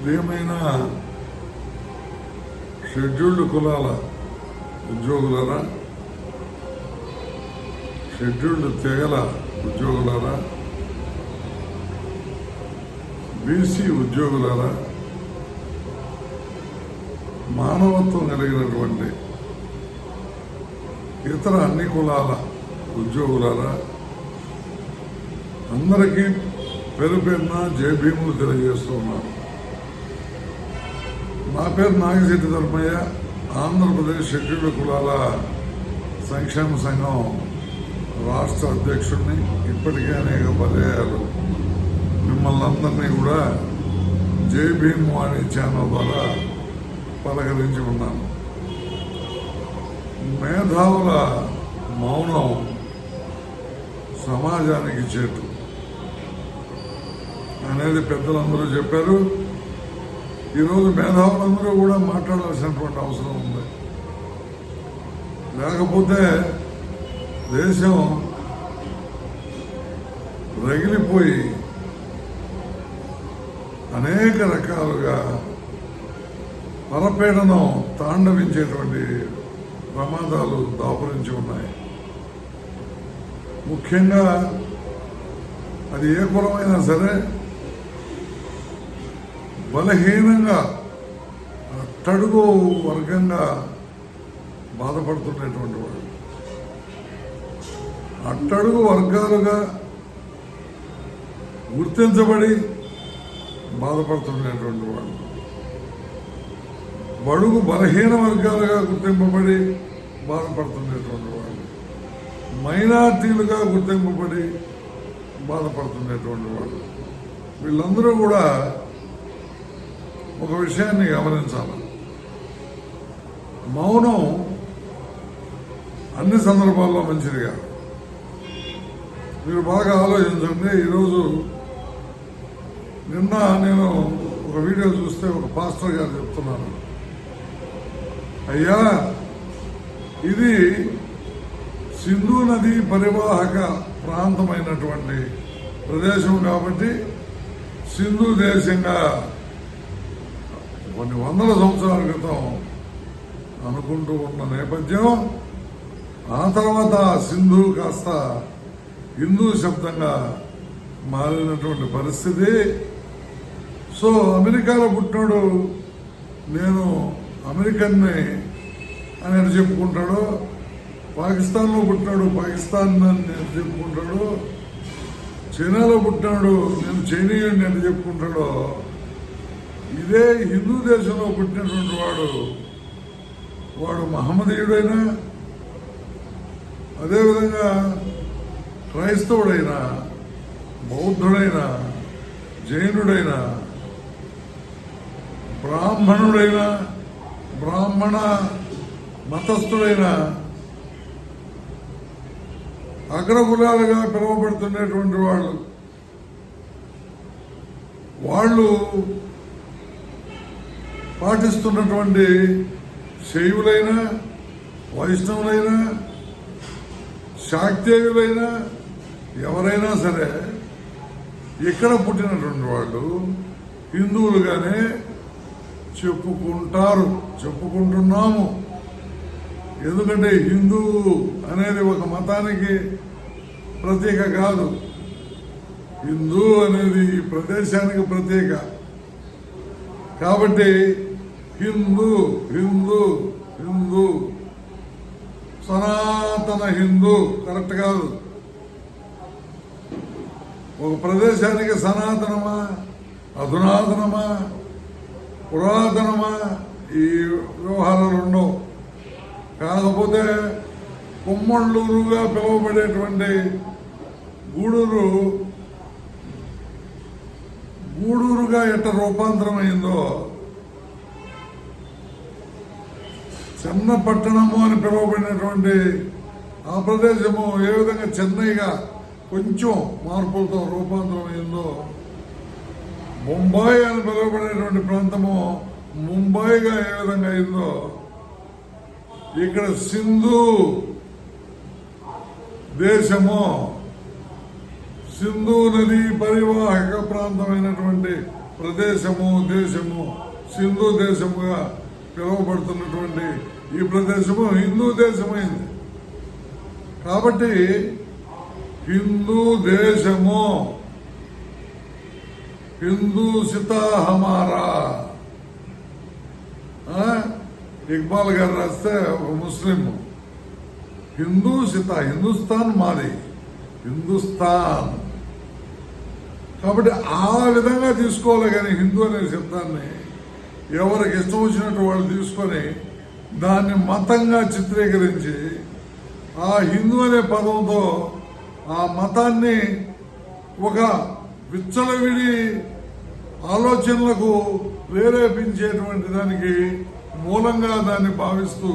ప్రియమైన షెడ్యూల్డ్ కులాల ఉద్యోగులరా షెడ్యూల్డ్ తెగల ఉద్యోగులరా బీసీ ఉద్యోగులరా మానవత్వం కలిగినటువంటి ఇతర అన్ని కులాల ఉద్యోగులరా అందరికీ పేరు పేరున జయభీములు తెలియజేస్తున్నారు నా పేరు నాగశెట్టి ధర్మయ్య ఆంధ్రప్రదేశ్ షెడ్యూల్డ్ కులాల సంక్షేమ సంఘం రాష్ట్ర అధ్యక్షుడిని. ఇప్పటికే అనేక పర్యాయాలు మిమ్మల్ని అందరినీ కూడా జై భీమ్ వాణి ఛానల్ ద్వారా పలకరించి ఉన్నాను. మేధావుల మౌనం సమాజానికి చేటు. అనేది పెద్దలందరూ చెప్పారు. ఈరోజు మేధావులందరూ కూడా మాట్లాడాల్సినటువంటి అవసరం ఉంది. లేకపోతే దేశం రగిలిపోయి అనేక రకాలుగా పరపీడనం తాండవించేటువంటి ప్రమాదాలు దాపురించి ఉన్నాయి. ముఖ్యంగా అది ఏ కులమైనా సరే బలహీనంగా అట్టడుగు వర్గంగా బాధపడుతున్నటువంటి వాడు. అట్టడుగు వర్గాలుగా గుర్తించబడి బాధపడుతున్నటువంటి వాడు. బడుగు బలహీన వర్గాలుగా గుర్తింపబడి బాధపడుతున్నటువంటి వాడు. మైనార్టీలుగా గుర్తింపబడి బాధపడుతున్నటువంటి వాడు. వీళ్ళందరూ కూడా ఒక విషయాన్ని గమనించాలి. మౌనం అన్ని సందర్భాల్లో మంచిది కాదు. మీరు బాగా ఆలోచించండి. ఈరోజు నిన్న నేను ఒక వీడియో చూస్తే ఒక పాస్టర్ గారు చెప్తున్నాను అయ్యా ఇది సింధు నది పరివాహక ప్రాంతమైనటువంటి ప్రదేశం కాబట్టి సింధు దేశంగా కొన్ని వందల సంవత్సరాల క్రితం అనుకుంటూ ఉన్న నేపథ్యం ఆ తర్వాత సింధు కాస్త హిందూ శబ్దంగా మారినటువంటి పరిస్థితి. సో అమెరికాలో పుట్టినాడు నేను అమెరికన్ని అని ఎటు చెప్పుకుంటాడు. పాకిస్తాన్లో పుట్టినాడు పాకిస్తాన్ అని చెప్పుకుంటాడు. చైనాలో పుట్టినాడు నేను చైనీయుడిని అని చెప్పుకుంటాడో ఇదే హిందూ దేశంలో పుట్టినటువంటి వాడు. వాడు మహమ్మదీయుడైనా అదేవిధంగా క్రైస్తవుడైనా బౌద్ధుడైనా జైనుడైనా బ్రాహ్మణుడైనా బ్రాహ్మణ మతస్థుడైన అగ్రకులాలుగా పిలువబడుతున్నటువంటి వాళ్ళు. వాళ్ళు పాటిస్తున్నటువంటి శైవులైనా వైష్ణవులైనా శాక్తేయులైనా ఎవరైనా సరే ఇక్కడ పుట్టినటువంటి వాళ్ళు హిందువులుగానే చెప్పుకుంటారు చెప్పుకుంటున్నాము. ఎందుకంటే హిందువు అనేది ఒక మతానికి ప్రతీక కాదు. హిందూ అనేది ఈ ప్రదేశానికి ప్రతీక. కాబట్టి హిందూ హిందూ హిందూ. సనాతన హిందూ కరెక్ట్ కాదు. ఒక ప్రదేశానికి సనాతనమా అధునాతనమా పురాతనమా ఈ వ్యవహారాలు ఉండవు. కాకపోతే కుమ్మళ్ళూరుగా పిలువబడేటువంటి గూడూరు గూడూరుగా ఎట్ట రూపాంతరమైందో చిన్న పట్టణము అని పిలువబడినటువంటి ఆ ప్రదేశము ఏ విధంగా చెన్నైగా కొంచెం మార్పులతో రూపాంతరమైందో ముంబాయి అని పిలువబడేటువంటి ప్రాంతము ముంబాయిగా ఏ విధంగా అయిందో ఇక్కడ సింధు దేశము సింధు నది పరివాహక ప్రాంతమైనటువంటి ప్రదేశము దేశము సింధు దేశముగా పిలువబడుతున్నటువంటి ఈ ప్రదేశము హిందూ దేశమైంది. కాబట్టి హిందూ దేశము. హిందూ సితా హమారా ఆ? ఇక్బాల్ గారు రాస్తే ఒక ముస్లిం హిందూ సిత హిందుస్థాన్ మాది. హిందుస్థాన్. కాబట్టి ఆ విధంగా తీసుకోవాలి కానీ హిందూ అనే శబ్దాన్ని ఎవరికి ఇష్టం వచ్చినట్టు వాళ్ళు తీసుకొని దాన్ని మతంగా చిత్రీకరించి ఆ హిందూ అనే పదంతో ఆ మతాన్ని ఒక విచ్చలవిడి ఆలోచనలకు ప్రేరేపించేటువంటి దానికి మూలంగా దాన్ని భావిస్తూ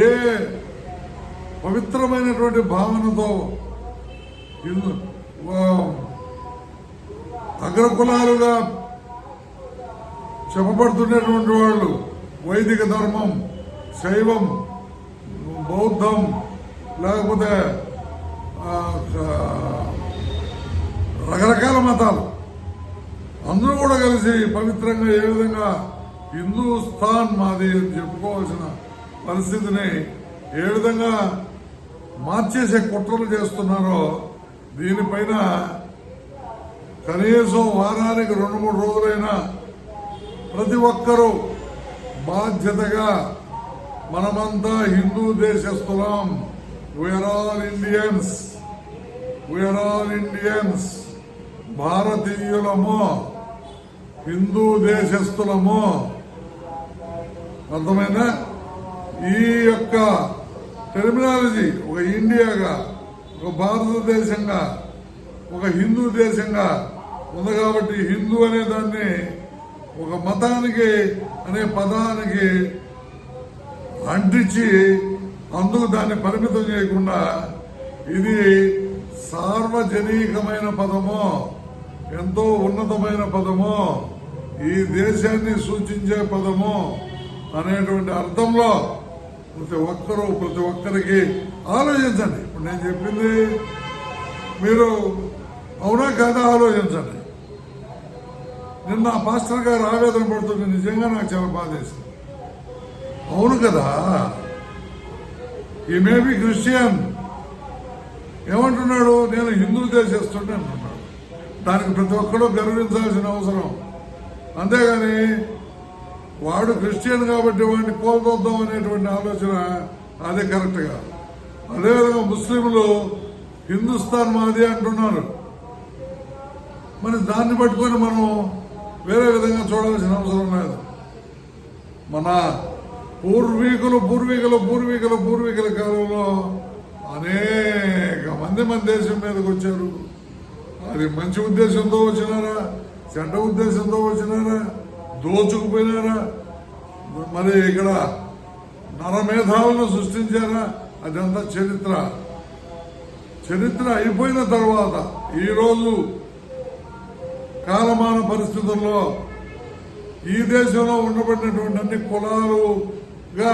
ఏ పవిత్రమైనటువంటి భావనతో హిందూ అగ్రకులాలుగా చెప్పబడుతున్నటువంటి వాళ్ళు వైదిక ధర్మం శైవం బౌద్ధం లేకపోతే రకరకాల మతాలు. అందరూ కూడా కలిసి పవిత్రంగా ఏ విధంగా హిందూస్థాన్ మాది అని చెప్పుకోవాల్సిన పరిస్థితిని ఏ విధంగా మార్చేసే కుట్రలు చేస్తున్నారో దీనిపైన కనీసం వారానికి రెండు మూడు రోజులైనా ప్రతి ఒక్కరూ బాధ్యతగా మనమంతా హిందూ దేశస్థులం. We are all Indians we are all Indians భారతీయులము Hindu దేశస్థులము. అర్థమైందా? ఈ యొక్క టెర్మినాలజీ ఒక ఇండియాగా ఒక భారతదేశంగా ఒక హిందూ దేశంగా ఉంది కాబట్టి హిందూ అనే దాన్ని ఒక మతానికి అనే పదానికి అంటించి అందుకు దాన్ని పరిమితం చేయకుండా ఇది సార్వజనీకమైన పదము ఎంతో ఉన్నతమైన పదము ఈ దేశాన్ని సూచించే పదము అనేటువంటి అర్థంలో ప్రతి ఒక్కరూ ప్రతి ఒక్కరికి ఆలోచించండి. ఇప్పుడు నేను చెప్పింది మీరు అవునా కాదా ఆలోచించండి. నిన్న ఆ పాస్టర్ గారు ఆవేదన పడుతుంది నిజంగా నాకు చాలా బాధేసింది అవును కదా? ఈ మేబీ క్రిస్టియన్ ఏమంటున్నాడు? నేను హిందూ దేశస్తుంటే అంటున్నాడు. దానికి ప్రతి ఒక్కరూ గర్వించాల్సిన అవసరం. అంతేగాని వాడు క్రిస్టియన్ కాబట్టి వాడిని కోల్పోద్దాం అనేటువంటి ఆలోచన అదే కరెక్ట్ కాదు అదేవిధంగా ముస్లింలు హిందుస్థాన్ మాది అంటున్నారు. మరి దాన్ని పట్టుకొని మనం వేరే విధంగా చూడాల్సిన అవసరం లేదు. మన పూర్వీకులు పూర్వీకులు పూర్వీకుల పూర్వీకుల కాలంలో అనేక మంది మన దేశం మీదకి వచ్చారు. అది మంచి ఉద్దేశంతో వచ్చినారా? చెడ్డ ఉద్దేశంతో వచ్చినారా? దోచుకుపోయినారా? మరి ఇక్కడ నరమేధాలను సృష్టించారా? అదంతా చరిత్ర. చరిత్ర అయిపోయిన తర్వాత ఈరోజు కాలమాన పరిస్థితుల్లో ఈ దేశంలో ఉండబడినటువంటి అన్ని కులాలుగా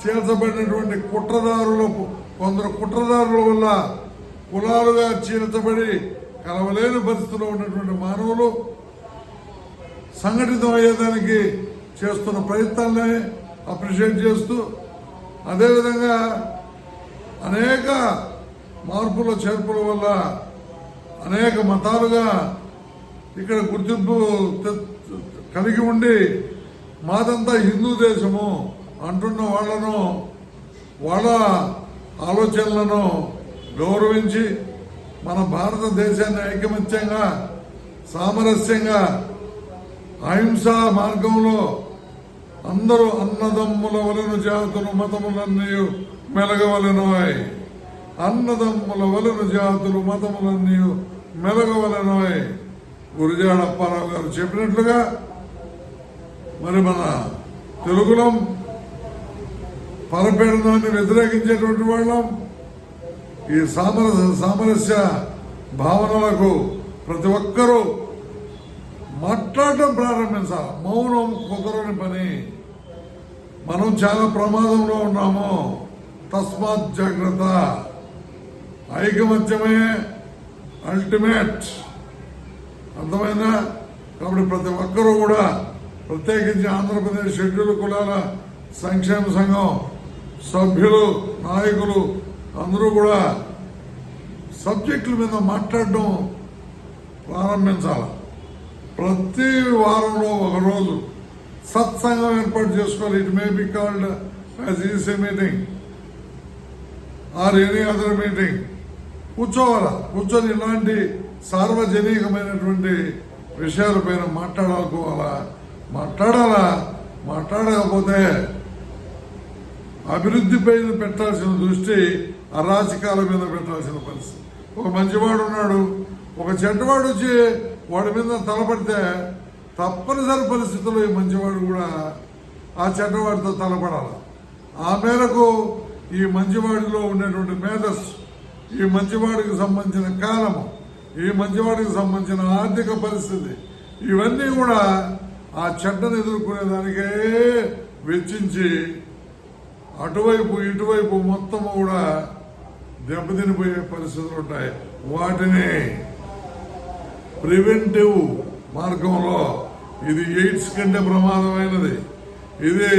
చేర్చబడినటువంటి కుట్రదారులు కొందరు కుట్రదారుల వల్ల కులాలుగా చీల్చబడి కలవలేని పరిస్థితిలో ఉన్నటువంటి మానవులు సంఘటితం అయ్యేదానికి చేస్తున్న ప్రయత్నాలని అప్రిషియేట్ చేస్తూ అదేవిధంగా అనేక మార్పుల చేర్పుల వల్ల అనేక మతాలుగా ఇక్కడ గుర్తింపు తె- కలిగి ఉండి మాదంతా హిందూ దేశము అంటున్న వాళ్ళను వాళ్ళ ఆలోచనలను గౌరవించి మన భారతదేశాన్ని ఐకమత్యంగా సామరస్యంగా అహింసా మార్గంలో అందరూ అన్నదమ్ముల వలను జాతులు మతములన్నీ మెలగవలెనోయ్. అన్నదమ్ముల వలన జాతులు మతములన్నీ మెలగవలెనోయ్. గురుజాడ అప్పారావు గారు చెప్పినట్లుగా మరి మన తెలుగులం పరపీడనాన్ని వ్యతిరేకించేటువంటి వాళ్ళం. ఈ సామరస్య సామరస్య భావనలకు ప్రతి ఒక్కరూ మాట్లాడటం ప్రారంభించాలి. మౌనం కుదరని పని. మనం చాలా ప్రమాదంలో ఉన్నాము. తస్మాత్ జాగ్రత్త. ఐకమత్యమే అల్టిమేట్ అర్థమైందా? కాబట్టి ప్రతి ఒక్కరూ కూడా ప్రత్యేకించి ఆంధ్రప్రదేశ్ షెడ్యూల్ కులాల సంక్షేమ సంఘం సభ్యులు నాయకులు అందరూ కూడా సబ్జెక్టుల మీద మాట్లాడడం ప్రారంభించాలి. ప్రతి వారంలో ఒకరోజు సత్సంగం ఏర్పాటు చేసుకోవాలి. It may be called as EC meeting or any other meeting కూర్చోవాలా? కూర్చొని ఇలాంటి సార్వజనికమైనటువంటి విషయాలపైన మాట్లాడాలనుకోవాలా? మాట్లాడాలా? మాట్లాడకపోతే అభివృద్ధి పైన పెట్టాల్సిన దృష్టి అరాచకాల మీద పెట్టాల్సిన పరిస్థితి. ఒక మంచివాడు ఉన్నాడు ఒక చెడ్డవాడు వచ్చి వాడి మీద తలపడితే తప్పనిసరి పరిస్థితుల్లో ఈ మంచివాడు కూడా ఆ చెడ్డవాడితో తలపడాలి. ఆ మేరకు ఈ మంచివాడిలో ఉండేటువంటి మేధస్సు ఈ మంచివాడికి సంబంధించిన కాలము ఈ మధ్యవాడికి సంబంధించిన ఆర్థిక పరిస్థితి. ఇవన్నీ కూడా ఆ చెడ్డను ఎదుర్కొనేదానికే వెచ్చించి అటువైపు ఇటువైపు మొత్తం కూడా దెబ్బతినిపోయే పరిస్థితులు ఉంటాయి. వాటిని ప్రివెంటివ్ మార్గంలో ఇది ఎయిడ్స్ కంటే ప్రమాదమైనది. ఇది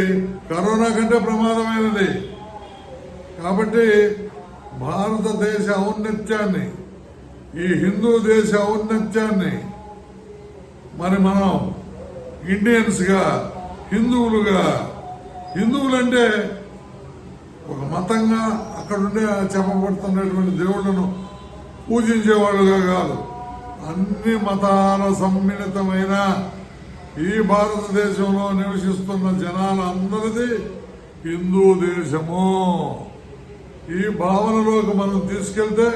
కరోనా కంటే ప్రమాదమైనది. కాబట్టి భారతదేశ ఔన్నత్యాన్ని ఈ హిందూ దేశ ఔన్నత్యాన్ని మరి మనం ఇండియన్స్గా హిందువులుగా హిందువులంటే ఒక మతంగా అక్కడుండే చెప్పబడుతున్నటువంటి దేవుళ్ళను పూజించేవాళ్ళుగా కాదు. అన్ని మతాల సమ్మిళితమైన ఈ భారతదేశంలో నివసిస్తున్న జనాలందరిది హిందూ దేశము. ఈ భావనలోకి మనం తీసుకెళ్తే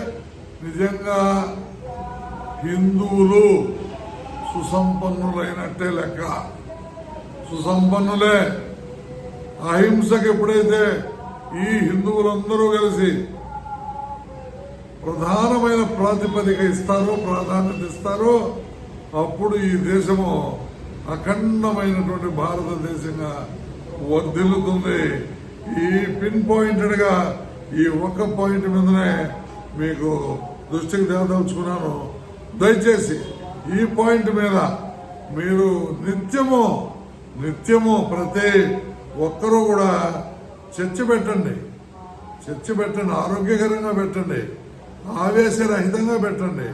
నిజంగా హిందువులు సుసంపన్నులైనట్టే లెక్క. సుసంపన్నులే. అహింసకు ఎప్పుడైతే ఈ హిందువులందరూ కలిసి ప్రధానమైన ప్రాతిపదిక ఇస్తారో ప్రాధాన్యత ఇస్తారో అప్పుడు ఈ దేశము అఖండమైనటువంటి భారతదేశంగా వర్ధిల్లుతుంది. ఈ పిన్ పాయింటెడ్గా ఈ ఒక్క పాయింట్ మీదనే మీకు దృష్టికి తేదలుచుకున్నాను దయచేసి ఈ పాయింట్ మీద మీరు నిత్యము నిత్యము ప్రతి ఒక్కరూ కూడా చర్చ పెట్టండి. చర్చ పెట్టండి ఆరోగ్యకరంగా పెట్టండి ఆవేశరహితంగా పెట్టండి.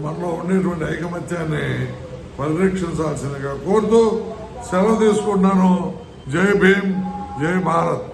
మనలో ఉండేటువంటి ఐకమత్యాన్ని పరిరక్షించాల్సిందిగా కోరుతూ సెలవు తీసుకుంటున్నాను. జై భీమ్ జై భారత్.